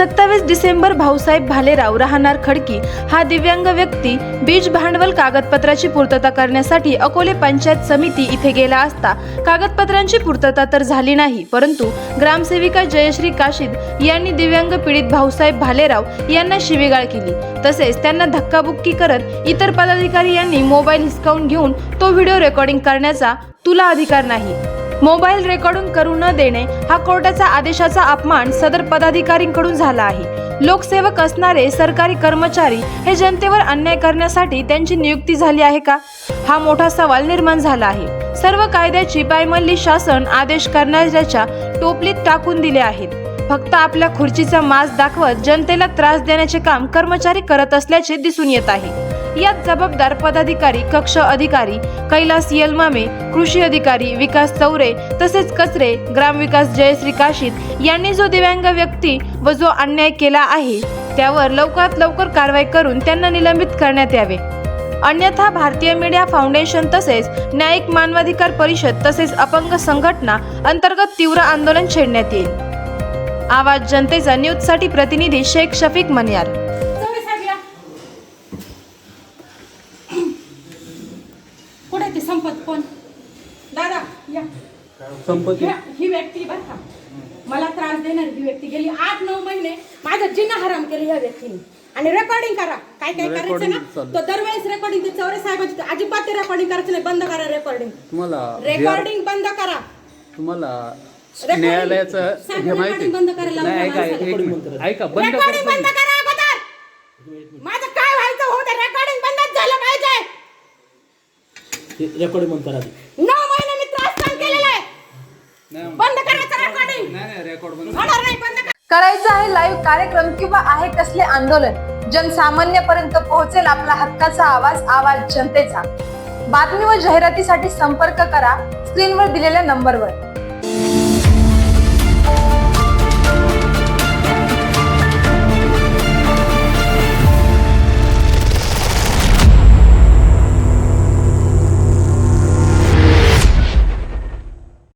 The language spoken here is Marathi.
सत्तावीस डिसेंबर भाऊसाहेब भालेराव राहणार खडकी हा दिव्यांग व्यक्ती बीज भांडवल कागदपत्राची पूर्तता करण्यासाठी अकोले पंचायत समिती इथे गेला असता. कागदपत्रांची पूर्तता तर झाली नाही परंतु ग्रामसेविका जयश्री काशीद यांनी दिव्यांग पीडित भाऊसाहेब भालेराव यांना शिवीगाळ केली. तसेच त्यांना धक्काबुक्की करत इतर पदाधिकारी यांनी मोबाईल हिसकावून घेऊन तो व्हिडिओ रेकॉर्डिंग करण्याचा तुला अधिकार नाही. मोबाईल रेकॉर्डिंग करू न देणे हा कोर्टाचा आदेशाचा अपमान सदर पदाधिकारींकडून झाला आहे. लोकसेवक असणारे सरकारी कर्मचारी हे जनतेवर अन्याय करण्यासाठी त्यांची नियुक्ती झाली आहे का? हा मोठा सवाल निर्माण झाला आहे. सर्व कायद्याची पायमल्ली शासन आदेश करणाऱ्याच्या टोपलीत टाकून दिले आहेत. फक्त आपल्या खुर्चीचा मास दाखवत जनतेला त्रास देण्याचे काम कर्मचारी करत असल्याचे दिसून येत आहे. यात जबाबदार पदाधिकारी कक्ष अधिकारी कैलास येलमामे कृषी अधिकारी विकास चौरे तसेच कचरे ग्रामविकास जयश्री काशीद यांनी जो दिव्यांग व्यक्ती व जो अन्याय केला आहे त्यावर लवकरात लवकर कारवाई करून त्यांना निलंबित करण्यात यावे. अन्यथा भारतीय मीडिया फाउंडेशन तसेच न्यायिक मानवाधिकार परिषद तसेच अपंग संघटना अंतर्गत तीव्र आंदोलन छेडण्यात येईल. आवाज जनतेचा न्यूजसाठी प्रतिनिधी शेख शफीक मनियार चौरे साहेब या कुठे आहे ते संपत कोण? दादा या. संपत्ती ही ही व्यक्ती बरं का. मला त्रास देणारी ही व्यक्ती गेली आठ नऊ महिने. माझं जिन्न हराम केलं या व्यक्तीने. आणि रेकॉर्डिंग करा. काय काय करायचं Recording ना? चालू. तो दरवेळेस रेकॉर्डिंग ते चौरे साहेबांची अजिबात ते रेकॉर्डिंग करायचं नाही. बंद करा रेकॉर्डिंग तुम्हाला रेकॉर्डिंग बंद करा. तुम्हाला Recording. न्यायालयाचं साहेब, हे माहिती recording बंद करायला नाही ऐका लावलं ऐका, एक मिनिट. ऐका बंद रेकॉर्डिंग. करा अगोदर. माझं काय व्हायचं होतं रेकॉर्डिंग बंदच झालं पाहिजे रेकॉर्डिंग बंद करा आधी. नऊ महिने मी त्रास सहन केलेला आहे बंद करायचं रेकॉर्डिंग नाही नाही रेकॉर्ड बंद होणार नाही बंद करा. करायचं आहे लाईव्ह कार्यक्रम किंवा आहे कसले आंदोलन जनसामान्यपर्यंत पोहोचेल आपला हक्काचा आवाज आवाज जनतेचा बातमी व जाहिरातीसाठी संपर्क करा स्क्रीनवर दिलेल्या नंबरवर